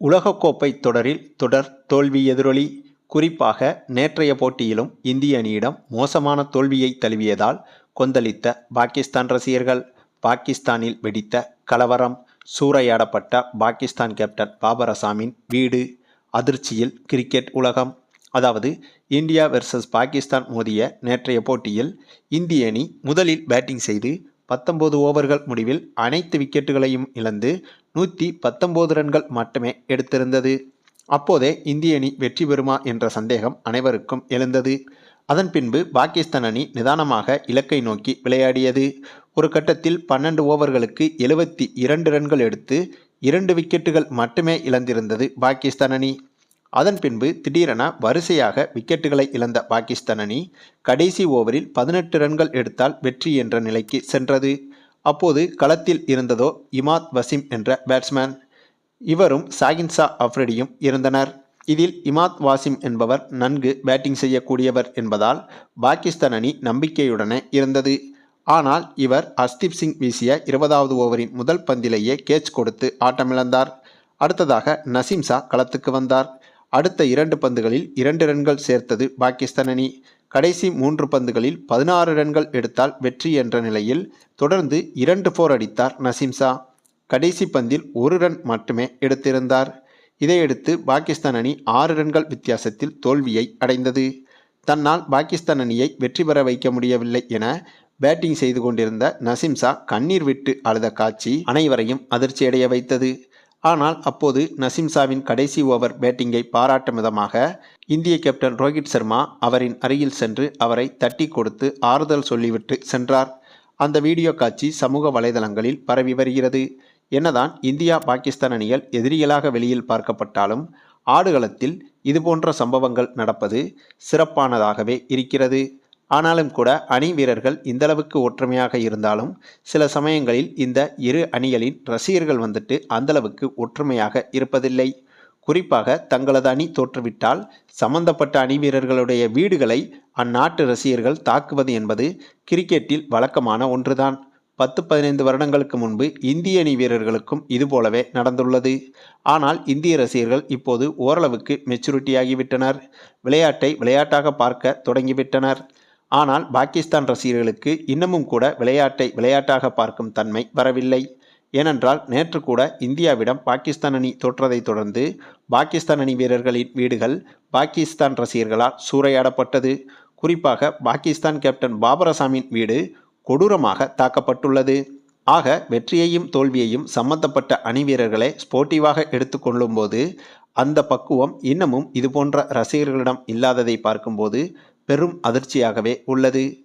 உலகக்கோப்பை தொடரில் தொடர் தோல்வி எதிரொலி. குறிப்பாக நேற்றைய போட்டியிலும் இந்திய அணியிடம் மோசமான தோல்வியை தழுவியதால் கொந்தளித்த பாகிஸ்தான் ரசிகர்கள். பாகிஸ்தானில் வெடித்த கலவரம் சூறையாடப்பட்ட பாகிஸ்தான் கேப்டன் பாபர் அசாமின் வீடு அதிர்ச்சியில் கிரிக்கெட் உலகம். அதாவது இந்தியா வெர்சஸ் பாகிஸ்தான் மோதிய நேற்றைய போட்டியில் இந்திய அணி முதலில் பேட்டிங் செய்து பத்தொன்பது ஓவர்கள் முடிவில் அனைத்து விக்கெட்டுகளையும் இழந்து நூற்றி பத்தொன்பது ரன்கள் மட்டுமே எடுத்திருந்தது. அப்போதே இந்திய அணி வெற்றி பெறுமா என்ற சந்தேகம் அனைவருக்கும் எழுந்தது. அதன் பின்பு பாகிஸ்தான் அணி நிதானமாக இலக்கை நோக்கி விளையாடியது. ஒரு கட்டத்தில் பன்னெண்டு ஓவர்களுக்கு எழுபத்தி இரண்டு ரன்கள் எடுத்து இரண்டு விக்கெட்டுகள் மட்டுமே இழந்திருந்தது பாகிஸ்தான் அணி. அதன் பின்பு திடீரென வரிசையாக விக்கெட்டுகளை இழந்த பாகிஸ்தான் அணி கடைசி ஓவரில் பதினெட்டு ரன்கள் எடுத்தால் வெற்றி என்ற நிலைக்கு சென்றது. அப்போது களத்தில் இருந்ததோ இமாத் வசீம் என்ற பேட்ஸ்மேன் இவரும் சாகின்சா அஃப்ரிடியும் இருந்தனர். இதில் இமாத் வாசிம் என்பவர் நன்கு பேட்டிங் செய்யக்கூடியவர் என்பதால் பாகிஸ்தான் அணி நம்பிக்கையுடனே இருந்தது. ஆனால் இவர் அஸ்தீப் சிங் வீசிய இருபதாவது ஓவரின் முதல் பந்திலேயே கேட்ச் கொடுத்து ஆட்டமிழந்தார். அடுத்ததாக நசீம் ஷா களத்துக்கு வந்தார். அடுத்த இரண்டு பந்துகளில் இரண்டு ரன்கள் சேர்த்தது பாகிஸ்தான் அணி. கடைசி மூன்று பந்துகளில் பதினாறு ரன்கள் எடுத்தால் வெற்றி என்ற நிலையில் தொடர்ந்து இரண்டு போர் அடித்தார் நசிம்ஷா கடைசி பந்தில் ஒரு ரன் மட்டுமே எடுத்திருந்தார். இதையடுத்து பாகிஸ்தான் அணி ஆறு ரன்கள் வித்தியாசத்தில் தோல்வியை அடைந்தது. தன்னால் பாகிஸ்தான் அணியை வெற்றி பெற வைக்க முடியவில்லை என பேட்டிங் செய்து கொண்டிருந்த நசிம்சா கண்ணீர் விட்டு அழுத காட்சி அனைவரையும் அதிர்ச்சியடைய வைத்தது. ஆனால் அப்போது நசிம்சாவின் கடைசி ஓவர் பேட்டிங்கை பாராட்டும் விதமாக இந்திய கேப்டன் ரோஹித் சர்மா அவரின் அருகில் சென்று அவரை தட்டி கொடுத்து ஆறுதல் சொல்லிவிட்டு சென்றார். அந்த வீடியோ காட்சி சமூக வலைதளங்களில் பரவி வருகிறது. என்னதான் இந்தியா பாகிஸ்தான் அணிகள் எதிரிகளாக வெளியில் பார்க்கப்பட்டாலும் ஆடுகளத்தில் இதுபோன்ற சம்பவங்கள் நடப்பது சிறப்பானதாகவே இருக்கிறது. ஆனாலும் கூட அணி வீரர்கள் இந்தளவுக்கு ஒற்றுமையாக இருந்தாலும் சில சமயங்களில் இந்த இரு அணிகளின் ரசிகர்கள் வந்துட்டு அந்தளவுக்கு ஒற்றுமையாக இருப்பதில்லை. குறிப்பாக தங்களது அணி தோற்றுவிட்டால் சம்பந்தப்பட்ட அணி வீரர்களுடைய வீடுகளை அந்நாட்டு ரசிகர்கள் தாக்குவது என்பது கிரிக்கெட்டில் வழக்கமான ஒன்றுதான். பத்து பதினைந்து வருடங்களுக்கு முன்பு இந்திய அணி வீரர்களுக்கும் இதுபோலவே நடந்துள்ளது. ஆனால் இந்திய ரசிகர்கள் இப்போது ஓரளவுக்கு மெச்சூரிட்டியாகிவிட்டனர் விளையாட்டை விளையாட்டாக பார்க்க தொடங்கிவிட்டனர். ஆனால் பாகிஸ்தான் ரசிகர்களுக்கு இன்னமும் கூட விளையாட்டை விளையாட்டாக பார்க்கும் தன்மை வரவில்லை. ஏனென்றால் நேற்று கூட இந்தியாவிடம் பாகிஸ்தான் அணி தோற்றதை தொடர்ந்து பாகிஸ்தான் அணி வீரர்களின் வீடுகள் பாகிஸ்தான் ரசிகர்களால் சூறையாடப்பட்டது. குறிப்பாக பாகிஸ்தான் கேப்டன் பாபரசாமின் வீடு கொடூரமாக தாக்கப்பட்டுள்ளது. ஆக வெற்றியையும் தோல்வியையும் சம்பந்தப்பட்ட அணி வீரர்களை ஸ்போர்ட்டிவாக எடுத்துக்கொள்ளும்போது அந்த பக்குவம் இன்னமும் இதுபோன்ற ரசிகர்களிடம் இல்லாததை பார்க்கும்போது பெரும் அதிர்ச்சியாகவே உள்ளது.